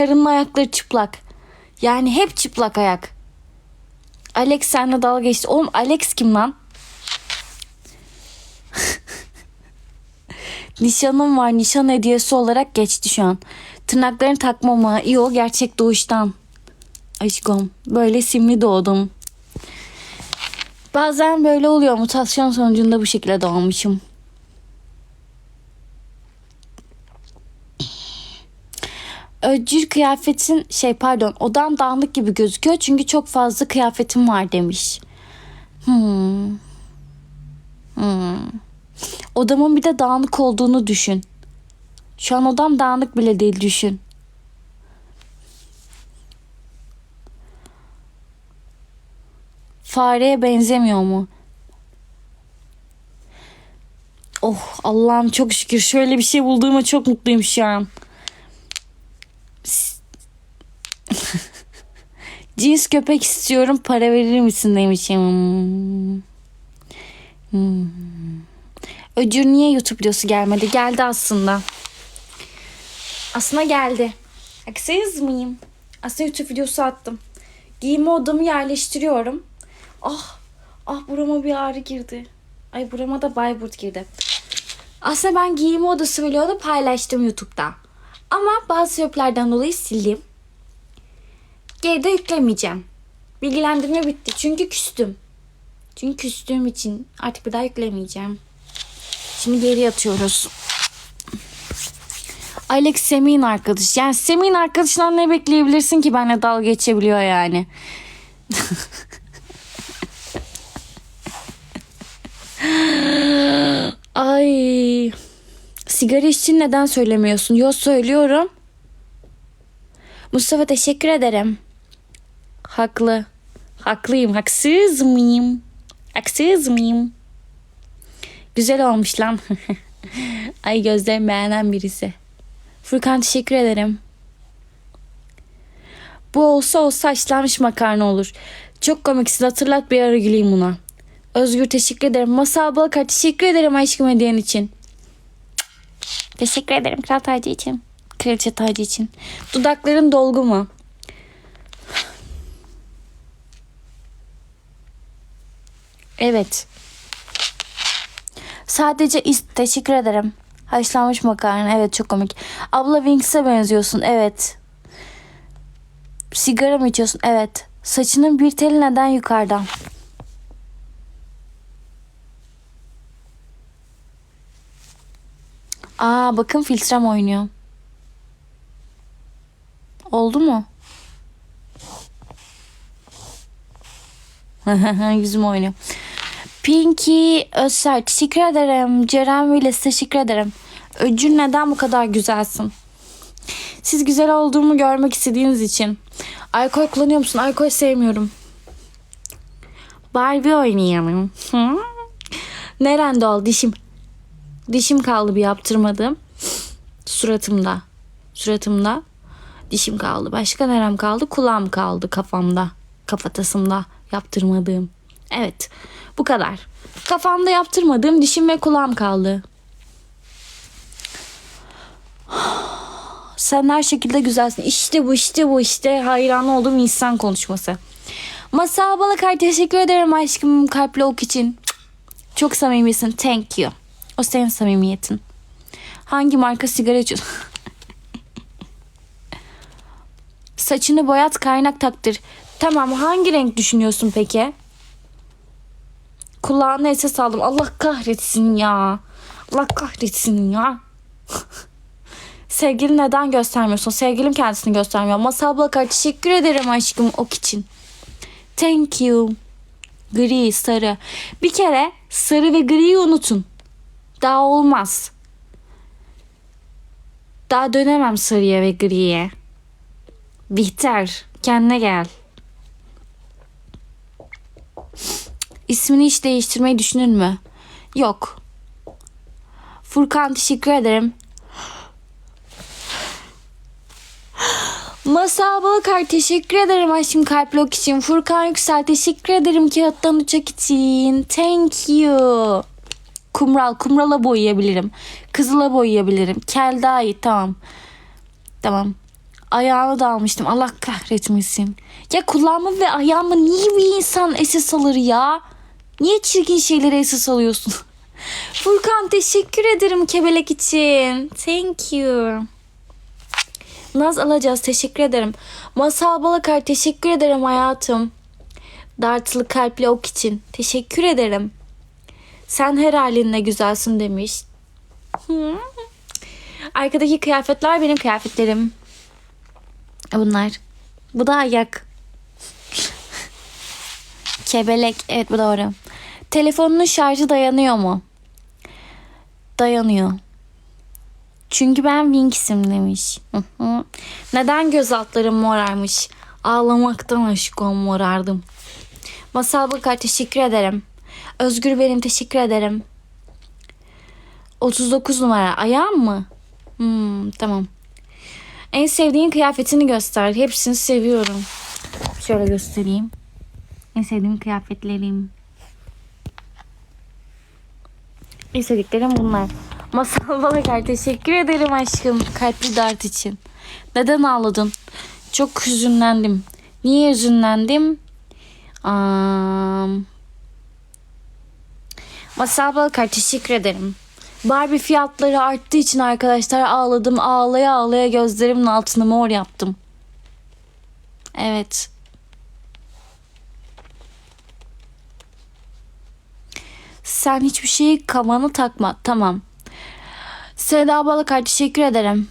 Karının ayakları çıplak. Yani hep çıplak ayak. Alex seninle dalga geçti. Oğlum Alex kim lan? Nişanım var. Nişan hediyesi olarak geçti şu an. Tırnaklarını takmama. İyi o gerçek doğuştan. Aşkım böyle simli doğdum. Bazen böyle oluyor. Mutasyon sonucunda bu şekilde doğmuşum. Öcür kıyafetin şey pardon odan dağınık gibi gözüküyor çünkü çok fazla kıyafetim var demiş. Hmm. Hmm. Odamın bir de dağınık olduğunu düşün. Şu an odam dağınık bile değil düşün. Fareye benzemiyor mu? Oh Allah'ım çok şükür şöyle bir şey bulduğuma çok mutluyum şu an. Cins köpek istiyorum para verir misin demişim. Hmm. Öcür niye YouTube videosu gelmedi? Geldi aslında. Aslında geldi. Haksız mıyım? Aslında YouTube videosu attım. Giyinme odamı yerleştiriyorum. Ah, ah burama bir ağrı girdi. Ay burama da Bayburt girdi. Aslında ben giyinme odası vlogu paylaştım YouTube'da. Ama bazı sebeplerden dolayı sildim. Geri de yüklemeyeceğim. Bilgilendirme bitti. Çünkü küstüm. Çünkü küstüğüm için artık bir daha yüklemeyeceğim. Şimdi geri atıyoruz. Alex Semih'in arkadaşı. Yani Semih'in arkadaşından ne bekleyebilirsin ki benimle dalga geçebiliyor yani. Ay. Sigara için neden söylemiyorsun? Yok söylüyorum. Mustafa teşekkür ederim. Haklı. Haklıyım. Haksız mıyım? Haksız mıyım? Güzel olmuş lan. Ay gözlerim beğenen birisi. Furkan teşekkür ederim. Bu olsa olsa haşlanmış makarna olur. Çok komiksin hatırlat bir ara güleyim buna. Özgür teşekkür ederim. Masal Balakar teşekkür ederim aşkım hediyen için. Teşekkür ederim kral tacı için. Kraliçe tacı için. Dudakların dolgu mu? Evet. Sadece is teşekkür ederim. Haşlanmış makarna. Evet çok komik. Abla Winx'e benziyorsun. Evet. Sigara mı içiyorsun? Evet. Saçının bir teli neden yukarıdan? Aa bakın filtrem oynuyor. Oldu mu? Yüzüm oynuyor. Pinky Özser teşekkür ederim. Ceren Willis teşekkür ederim. Öcür neden bu kadar güzelsin? Siz güzel olduğumu görmek istediğiniz için. Alkol kullanıyor musun? Alkol sevmiyorum. Barbie oynayalım. Nerende ol dişim? Dişim kaldı bir yaptırmadığım. Suratımda. Suratımda. Dişim kaldı. Başka nerem kaldı? Kulağım kaldı kafamda. Kafatasımda yaptırmadığım. Evet. Bu kadar. Kafamda yaptırmadığım dişim ve kulağım kaldı. Sen her şekilde güzelsin. İşte bu işte bu işte hayran olduğum insan konuşması. Masal Balakar teşekkür ederim aşkım kalpli ok için. Çok samimisin. Thank you. O senin samimiyetin. Hangi marka sigara içiyorsun? Saçını boyat kaynak taktır. Tamam hangi renk düşünüyorsun peki? Kulağına ses aldım. Allah kahretsin ya. Allah kahretsin ya. Sevgili neden göstermiyorsun? Sevgilim kendisini göstermiyor. Masal Blakar teşekkür ederim aşkım ok için. Thank you. Gri, sarı. Bir kere sarı ve griyi unutun. Daha olmaz. Daha dönemem sarıya ve griye. Bihter kendine gel. İsmini hiç değiştirmeyi düşünür mü? Yok. Furkan teşekkür ederim. Masal Balakar teşekkür ederim aşkım kalplok için. Furkan Yüksel teşekkür ederim kağıttan uçak için. Thank you. Kumral, kumrala boyayabilirim. Kızıla boyayabilirim. Kel daha tamam. Tamam. Ayağını da almıştım. Allah kahretmesin. Ya kulağımı ve ayağımı niye bir insan esas alır ya? Niye çirkin şeyleri esas alıyorsun? Furkan teşekkür ederim kebelek için. Thank you. Naz alacağız teşekkür ederim. Masal Balakar teşekkür ederim hayatım. Dartılı kalpli ok için teşekkür ederim. Sen her halinle güzelsin demiş. Arkadaki kıyafetler benim kıyafetlerim. Bunlar. Bu da ayak. Kebelek. Evet bu doğru. Telefonunun şarjı dayanıyor mu? Dayanıyor. Çünkü ben Winx'im demiş. Neden göz altlarım morarmış? Ağlamaktan aşkım morardım. Masal Bakar teşekkür ederim. Özgür benim teşekkür ederim. 39 numara ayağım mı? Hmm, tamam. En sevdiğin kıyafetini göster. Hepsini seviyorum. Şöyle göstereyim. En sevdiğim kıyafetlerim. En sevdiklerim bunlar. Masal Balakar teşekkür ederim aşkım kalpli dart için. Neden ağladın? Çok hüzünlendim. Niye hüzünlendim? Am... Masal Balakar teşekkür ederim. Barbie fiyatları arttığı için arkadaşlar ağladım. Ağlaya ağlaya gözlerimin altını mor yaptım. Evet. Sen hiçbir şeyi kafanı takma. Tamam. Seda Balakar teşekkür ederim.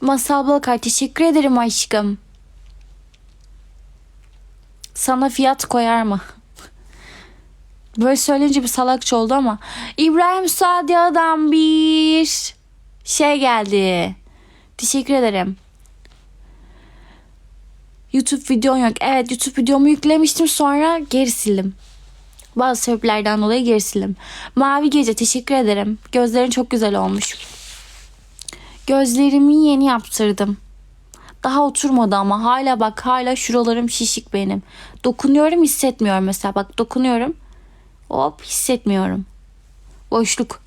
Masal Balakar teşekkür ederim aşkım. Sana fiyat koyar mı? Böyle söyleyince bir salakça oldu ama. İbrahim Sadia'dan bir şey geldi. Teşekkür ederim. YouTube videon yok. Evet YouTube videomu yüklemiştim sonra geri sildim. Bazı sebeplerden dolayı geri sildim. Mavi Gece teşekkür ederim. Gözlerin çok güzel olmuş. Gözlerimi yeni yaptırdım. Daha oturmadı ama hala bak hala şuralarım şişik benim. Dokunuyorum hissetmiyorum mesela bak dokunuyorum. Hop hissetmiyorum. Boşluk.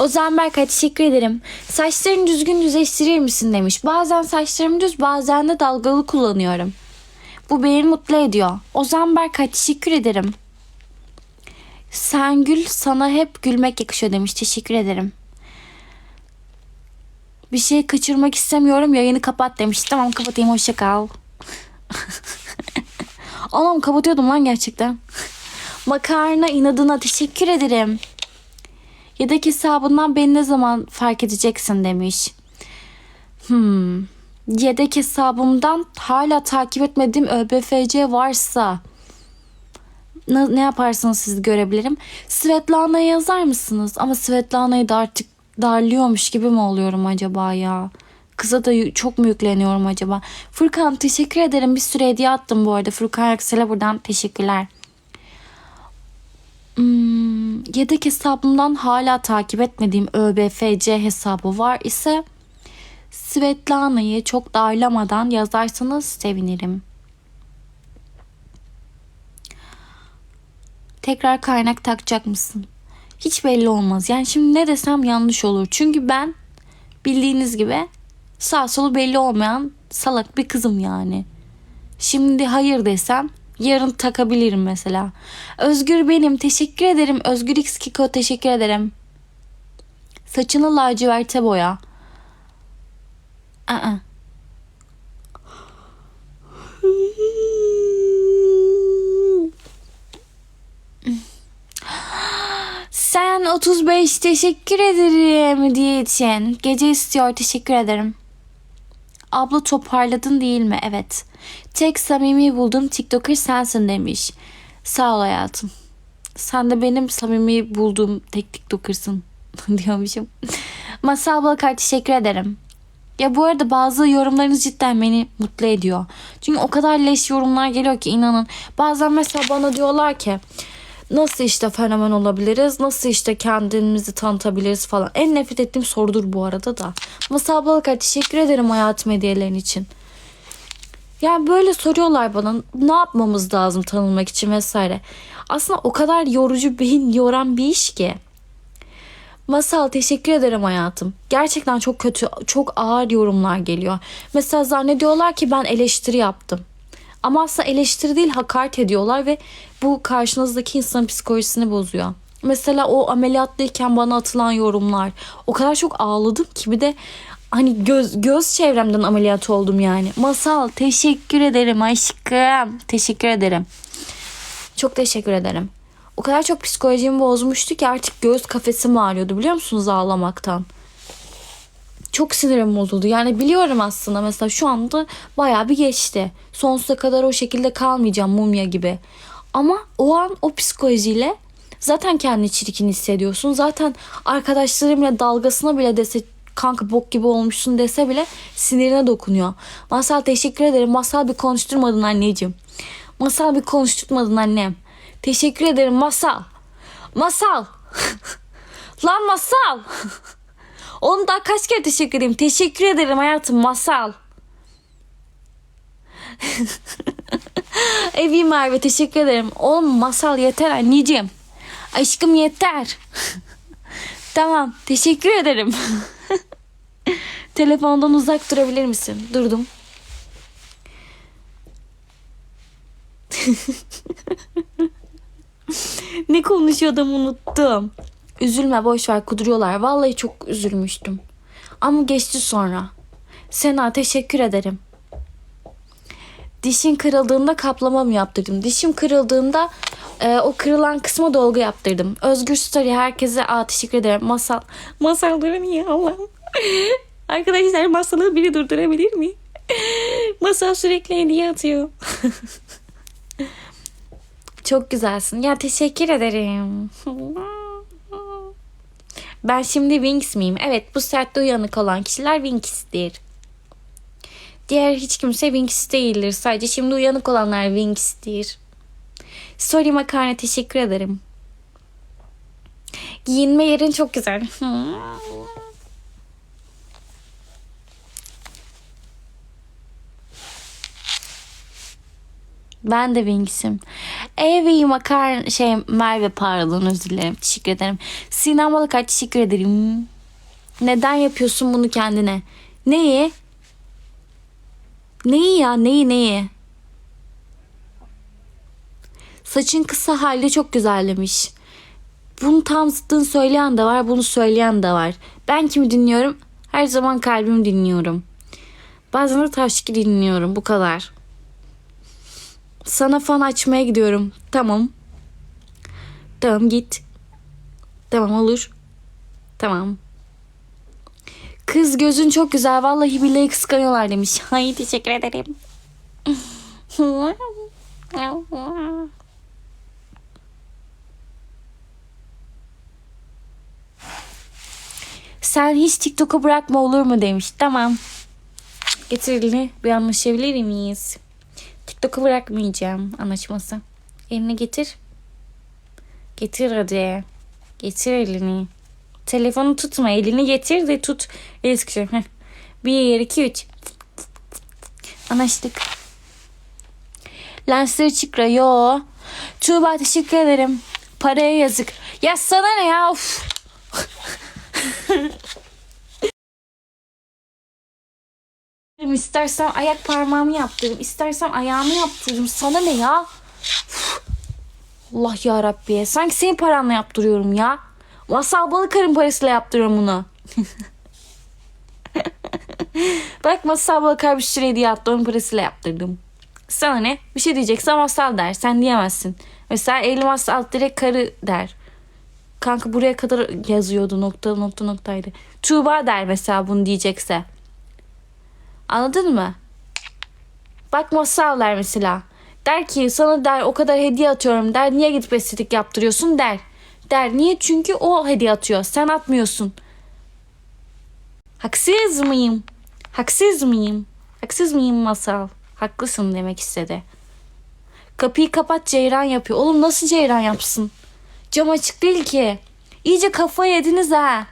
Ozan Berkay teşekkür ederim. Saçlarını düzgün düzleştirir misin demiş. Bazen saçlarım düz bazen de dalgalı kullanıyorum. Bu beni mutlu ediyor. Ozan Berkay teşekkür ederim. Sen gül sana hep gülmek yakışıyor demiş. Teşekkür ederim. Bir şey kaçırmak istemiyorum yayını kapat demiş. Tamam kapatayım hoşça kal. Anam kapatıyordum lan gerçekten. Makarna inadına teşekkür ederim. Yedek hesabından beni ne zaman fark edeceksin demiş. Hmm. Yedek hesabımdan hala takip etmediğim ÖBFC varsa ne, ne yaparsanız siz görebilirim. Svetlana'ya yazar mısınız? Ama Svetlana'yı da artık darlıyormuş gibi mi oluyorum acaba ya? Kıza da çok mu yükleniyorum acaba? Furkan teşekkür ederim. Bir sürü hediye attım bu arada. Furkan Yaksel'e buradan teşekkürler. Hmm, yedek hesabımdan hala takip etmediğim ÖBFC hesabı var ise Svetlana'yı çok darlamadan yazarsanız sevinirim. Tekrar kaynak takacak mısın? Hiç belli olmaz. Yani şimdi ne desem yanlış olur. Çünkü ben bildiğiniz gibi sağ solu belli olmayan salak bir kızım yani. Şimdi hayır desem yarın takabilirim mesela. Özgür benim. Teşekkür ederim. Özgür X Kiko teşekkür ederim. Saçını laciverte boya. Aa. Sen 35 teşekkür ederim hediye için. Gece istiyor teşekkür ederim. Abla toparladın değil mi? Evet. Tek samimi bulduğum TikToker sensin demiş. Sağ ol hayatım. Sen de benim samimi bulduğum tek TikToker'sın diyormuşum. Masal Balakar teşekkür ederim. Ya bu arada bazı yorumlarınız cidden beni mutlu ediyor. Çünkü o kadar leş yorumlar geliyor ki inanın. Bazen mesela bana diyorlar ki nasıl işte fenomen olabiliriz? Nasıl işte kendimizi tanıtabiliriz falan. En nefret ettiğim sorudur bu arada da. Masal Balakar teşekkür ederim hayatım hediyelerin için. Yani böyle soruyorlar bana ne yapmamız lazım tanınmak için vesaire. Aslında o kadar yorucu beyin yoran bir iş ki. Masal teşekkür ederim hayatım. Gerçekten çok kötü, çok ağır yorumlar geliyor. Mesela zannediyorlar ki ben eleştiri yaptım. Ama aslında eleştiri değil hakaret ediyorlar ve bu karşınızdaki insanın psikolojisini bozuyor. Mesela o ameliyatlıyken bana atılan yorumlar. O kadar çok ağladım ki bir de hani göz, göz çevremden ameliyat oldum yani. Masal teşekkür ederim aşkım. Teşekkür ederim. Çok teşekkür ederim. O kadar çok psikolojimi bozmuştu ki artık göz kafesim ağrıyordu biliyor musunuz ağlamaktan. Çok sinirim bozuldu. Yani biliyorum aslında mesela şu anda bayağı bir geçti. Sonsuza kadar o şekilde kalmayacağım mumya gibi. Ama o an o psikolojiyle zaten kendini çirkin hissediyorsun. Zaten arkadaşlarımla dalgasına bile dese kanka bok gibi olmuşsun dese bile sinirine dokunuyor. Masal teşekkür ederim. Masal bir konuşturmadın anneciğim. Masal bir konuşturmadın annem. Teşekkür ederim Masal. Masal. Lan Masal. Oğlum daha kaç kere teşekkür edeyim. Teşekkür ederim hayatım Masal. Evi Merve teşekkür ederim. Oğlum Masal yeter anneciğim. Aşkım yeter. tamam teşekkür ederim. Telefondan uzak durabilir misin? Durdum. ne konuşuyordum unuttum. Üzülme boş ver kuduruyorlar. Vallahi çok üzülmüştüm. Ama geçti sonra. Sena teşekkür ederim. Dişin kırıldığında kaplama mı yaptırdım? Dişim kırıldığında e, o kırılan kısma dolgu yaptırdım. Özgür Story herkese aa, teşekkür ederim. Masal. Masalları niye Allah'ım? Arkadaşlar masalı biri durdurabilir mi? Masal sürekli hediye atıyor. Çok güzelsin. Ya teşekkür ederim. Ben şimdi Wings miyim? Evet bu saatte uyanık olan kişiler Wings'tir. Diğer hiç kimse Wings değildir. Sadece şimdi uyanık olanlar Wings'tir. Sorry makarna teşekkür ederim. Giyinme yerin çok güzel. Ben de Wings'im. Evi makar şey Merve pardon özür dilerim. Teşekkür ederim. Sinan Balıkay teşekkür ederim. Neden yapıyorsun bunu kendine? Neyi? Neyi ya? Neyi neyi? Saçın kısa hali çok güzellemiş. Bunu tam zıttını söyleyen de var, bunu söyleyen de var. Ben kimi dinliyorum? Her zaman kalbimi dinliyorum. Bazen de taşki dinliyorum. Bu kadar. Sana fan açmaya gidiyorum. Tamam. Tamam git. Tamam olur. Tamam. Kız gözün çok güzel. Vallahi billahi kıskanıyorlar demiş. Ay teşekkür ederim. Sen hiç TikTok'u bırakma olur mu demiş. Tamam. Getir elini. Bir anlaşabilir miyiz? TikTok'u bırakmayacağım anlaşması. Elini getir. Getir hadi. Getir elini. Telefonu tutma. Elini getir de tut. El sıkışıyor. Heh. Bir, iki, üç. Anlaştık. Lensleri çıkra. Yo. Tuğba teşekkür ederim. Paraya yazık. Ya sana ne ya? Of. İstersem ayak parmağımı yaptırırım. İstersem ayağımı yaptırırım. Sana ne ya? Allah ya Rabbi. Sanki senin paranla yaptırıyorum ya. Masal Balıkar'ın parasıyla yaptırıyorum bunu. Bak Masal Balıkar bir sürü hediye attı. Onun parasıyla yaptırdım. Sana ne? Bir şey diyeceksen Masal der. Sen diyemezsin. Mesela elmas alt direkt karı der. Kanka buraya kadar yazıyordu. Nokta nokta noktaydı. Tuğba der mesela bunu diyecekse. Anladın mı? Bak masal der mesela. Der ki sana der o kadar hediye atıyorum der. Niye gidip estetik yaptırıyorsun der. Der niye? Çünkü o hediye atıyor. Sen atmıyorsun. Haksız mıyım? Haksız mıyım? Haksız mıyım masal? Haklısın demek istedi. Kapıyı kapat Ceyran yapıyor. Oğlum nasıl Ceyran yapsın? Cam açık değil ki. İyice kafayı yediniz ha.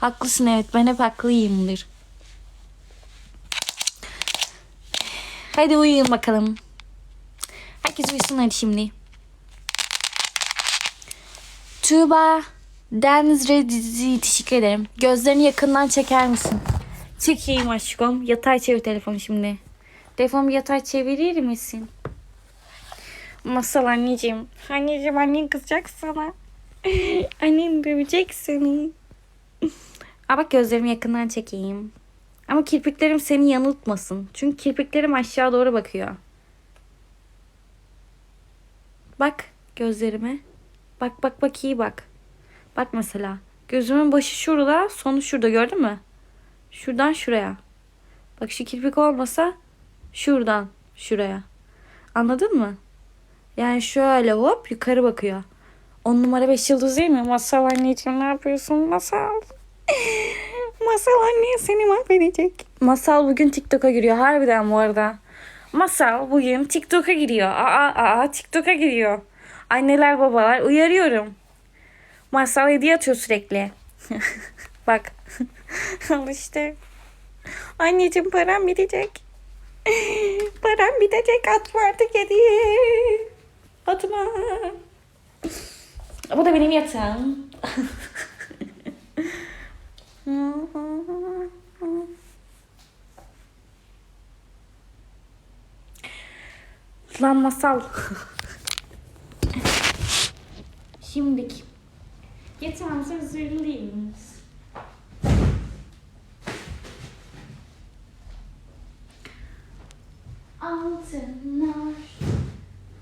Haklısın evet ben hep haklıyımdır. Hadi uyuyun bakalım. Herkes uyusun hadi şimdi. Tuğba Deniz Redizi teşekkür ederim. Gözlerini yakından çeker misin? Çekeyim aşkım. Yatay çevir telefonu şimdi. Telefonu yatay çevirir misin? Masal anneciğim. Anneciğim annen kızacak sana. Annen dövecek seni. Aa bak gözlerimi yakından çekeyim. Ama kirpiklerim seni yanıltmasın. Çünkü kirpiklerim aşağı doğru bakıyor. Bak gözlerime. Bak bak bak iyi bak. Bak mesela. Gözümün başı şurada, sonu şurada gördün mü? Şuradan şuraya. Bak şu kirpik olmasa şuradan şuraya. Anladın mı? Yani şöyle hop yukarı bakıyor. On numara beş yıldız değil mi? Masal anneciğim ne yapıyorsun masal? Masal anne seni mahvedecek. Masal bugün TikTok'a giriyor harbiden bu arada. Masal bugün TikTok'a giriyor. Aa aa TikTok'a giriyor. Anneler babalar uyarıyorum. Masal hediye atıyor sürekli. Bak. Al işte. Anneciğim param bitecek. param bitecek atma artık hediye. Atma. Bu da benim yatağım. Lan masal. Şimdiki. Yatağımıza hazırlayınız. Altınlar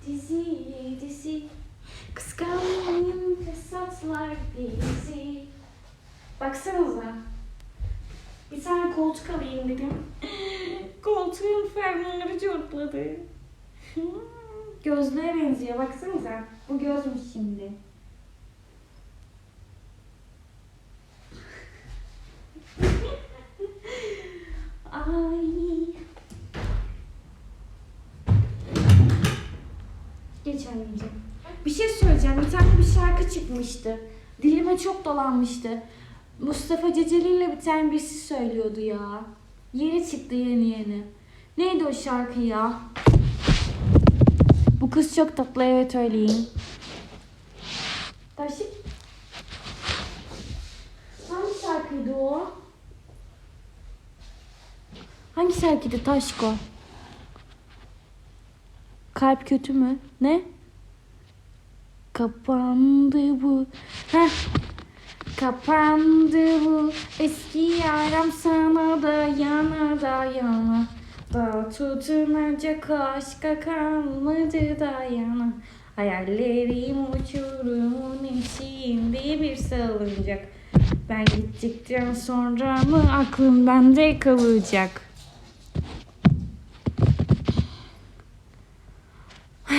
dizi dizi Kıskanmayın fesatlar bizi Baksanıza Bir tane koltuk alayım dedim Koltuğun fermuarı çortladı Gözlüğe benziyor baksanıza Bu gözmüş şimdi Ay. Geç anneciğim. Bir şey söyleyeceğim. Bir tane bir şarkı çıkmıştı. Dilime çok dolanmıştı. Mustafa Ceceli ile bir tane birisi söylüyordu ya. Yeni çıktı yeni yeni. Neydi o şarkı ya? Kız çok tatlı evet öyleyim. Taşık. Hangi şarkıydı o? Hangi şarkıydı Taşko? Kalp kötü mü? Ne? Kapandı bu. Heh. Kapandı bu eski yaram sana da yana da yana da tutunacak aşka kalmadı da yana Hayallerim uçurumun eşiğinde bir salıncak Ben gittikten sonra mı aklım bende kalacak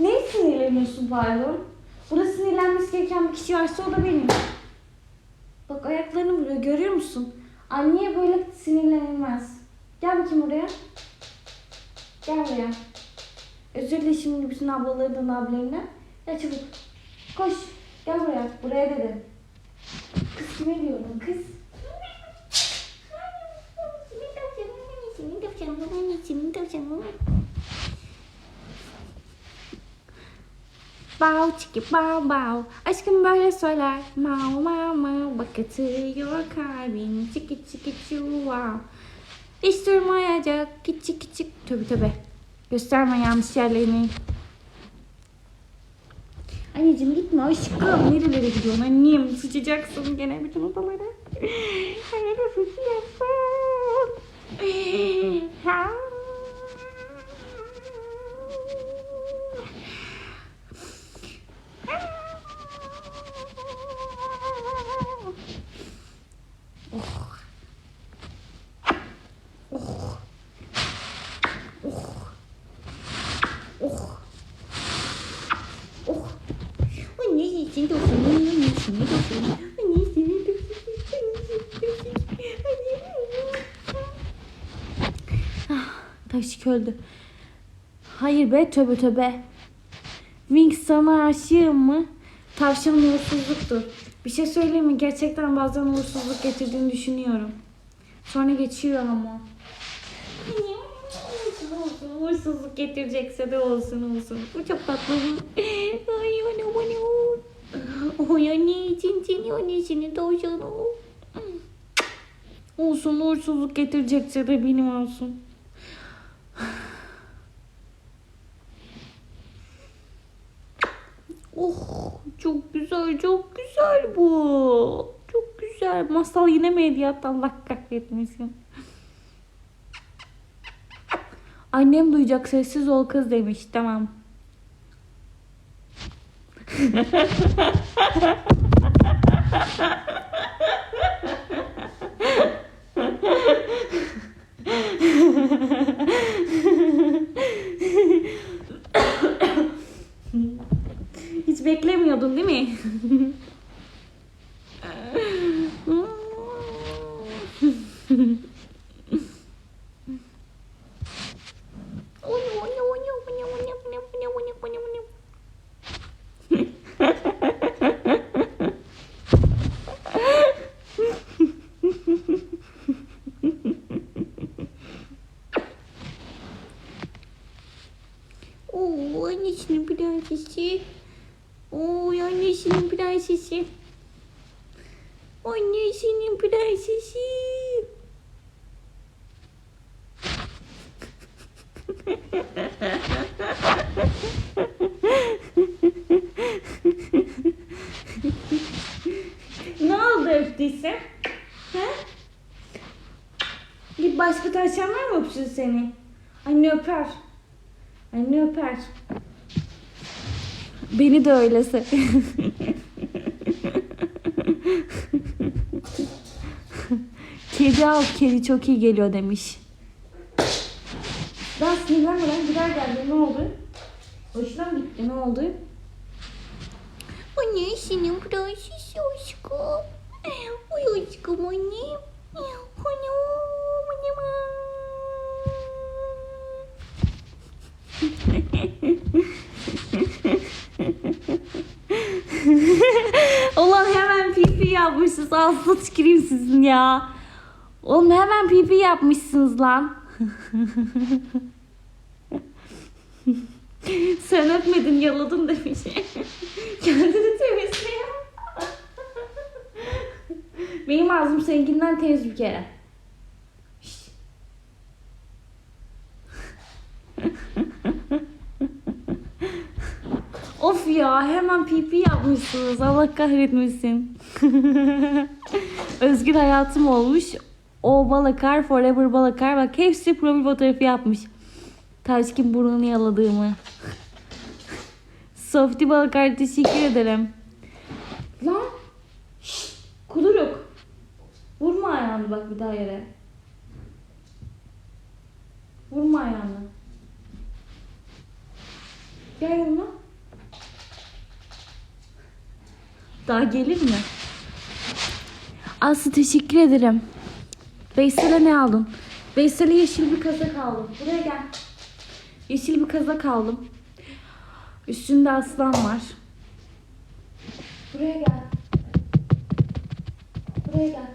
Neye sinirleniyorsun pardon? Burada sinirlenmesi gereken bir kişi varsa o da benim. Bak ayaklarını vuruyor görüyor musun? Anneye böyle sinirlenilmez. Gel bakayım buraya. Gel buraya. Özür dile şimdi bütün ablalarından abilerine. Gel çabuk. Koş. Gel buraya. Buraya dedim. Kız kime diyorum kız? Bao çiki bao bao Aşkım böyle söyler. Mau mau mau. Bak atıyor kalbin. Çiki çiki çuva Hiç durmayacak. Küçük küçük Tövbe tövbe. Gösterme yanlış yerlerini. Anneciğim gitme aşkım. Nerelere gidiyorsun annem? Sıçacaksın gene bütün odaları. Nereye sıçacaksın? Ha? Anneciğim dokun. Anneciğim dokun. Anneciğim dokun. Ah, Taşık öldü. Hayır be töbe töbe. Wings sana aşığım mı? Tavşanın uğursuzluktur. Bir şey söyleyeyim mi? Gerçekten bazen uğursuzluk getirdiğini düşünüyorum. Sonra geçiyor ama. Uğursuzluk getirecekse de olsun olsun. Bu çok tatlı bu. Ay anam anam. Oy anne için seni annesini tavşanı. Olsun uğursuzluk getirecekse de benim olsun. Oh çok güzel çok güzel bu. Çok güzel. Masal yine mi? Allah kahretmesin. Annem duyacak sessiz ol kız demiş. Tamam. Hiç beklemiyordun değil mi? öpsün seni? Anne öper. Anne öper. Beni de öylese. kedi al, kedi çok iyi geliyor demiş. Daha sinirlenmeden gider geldi. Ne oldu? Hoşuna mı gitti? Ne oldu? Anne senin prensesi aşkım. Oy aşkım. Anne, anne. Ulan hemen pipi yapmışsınız. Ağzına tüküreyim sizin ya. Oğlum hemen pipi yapmışsınız lan. Sen öpmedin yaladın demiş. Kendini temizliyor. Benim ağzım seninkinden temiz bir kere. Şşt. Of ya hemen pipi yapmışsınız. Allah kahretmesin. Özgür hayatım olmuş. O balakar, forever balakar. Bak hepsi profil fotoğrafı yapmış. Taşkın burnunu yaladığımı. Softy balakar teşekkür ederim. Lan. Şşt, kuduruk. Vurma ayağını bak bir daha yere. Vurma ayağını. Gel yanıma. Daha gelir mi? Aslı teşekkür ederim. Veysel'e ne aldın? Veysel'e yeşil bir kazak aldım. Buraya gel. Yeşil bir kazak aldım. Üstünde aslan var. Buraya gel. Buraya gel.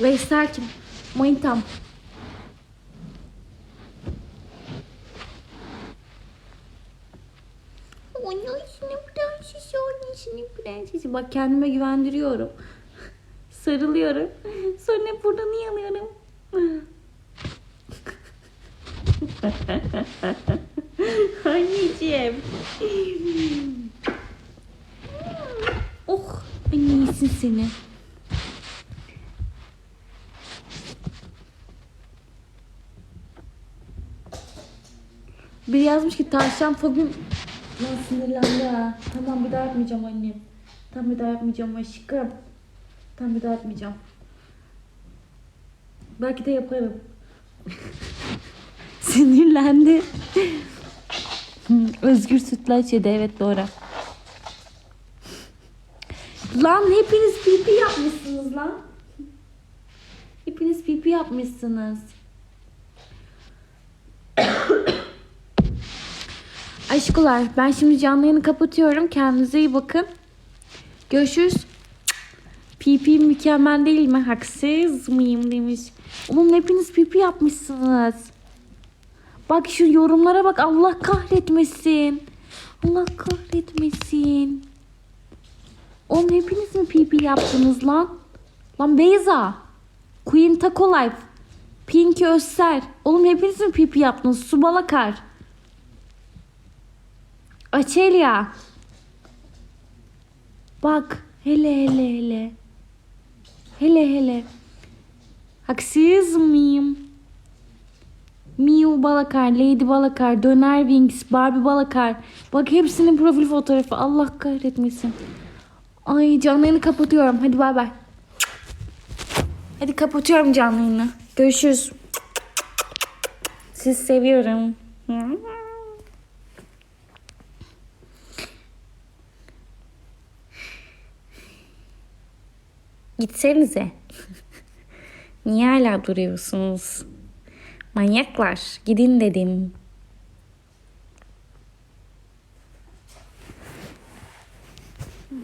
Veysel kim? Manitam. Bak kendime güvendiriyorum. Sarılıyorum. Sonra buradan yalıyorum. Anneciğim. Oh, anne iyisin seni. Biri yazmış ki tavşan fobim Lan sinirlendi ha. Tamam bir daha yapmayacağım annem. Tamam bir daha yapmayacağım aşkım. Tamam bir daha yapmayacağım. Belki de yaparım. Sinirlendi. Özgür sütlaç yedi evet doğru. Lan hepiniz pipi yapmışsınız lan. Hepiniz pipi yapmışsınız. Aşkolar ben şimdi canlı yayını kapatıyorum. Kendinize iyi bakın. Görüşürüz. Pipi mükemmel değil mi? Haksız mıyım demiş. Oğlum hepiniz pipi yapmışsınız. Bak şu yorumlara bak Allah kahretmesin. Allah kahretmesin. Oğlum hepiniz mi pipi yaptınız lan? Lan Beyza. Queen Taco Life. Pinky Özser. Oğlum hepiniz mi pipi yaptınız? Su Balakar. Açelya. Bak hele hele hele. Hele hele. Haksız mıyım? Miu Balakar, Lady Balakar, Döner Wings, Barbie Balakar. Bak hepsinin profil fotoğrafı. Allah kahretmesin. Ay canlı yayını kapatıyorum. Hadi bay bay. Hadi kapatıyorum canlı yayını. Görüşürüz. Sizi seviyorum. Gitsenize. Niye hala duruyorsunuz? Manyaklar. Gidin dedim.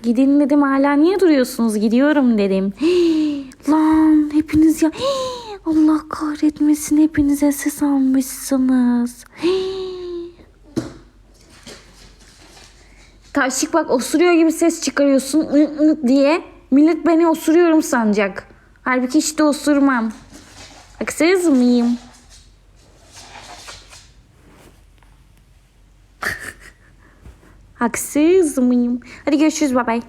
Gidin dedim hala niye duruyorsunuz? Gidiyorum dedim. Lan hepiniz ya. Allah kahretmesin hepinize ses almışsınız. Taşık bak osuruyor gibi ses çıkarıyorsun ı, ı diye. Millet beni osuruyorum sanacak. Halbuki hiç de osurmam. Haksız mıyım? Haksız mıyım? Hadi görüşürüz bay bay.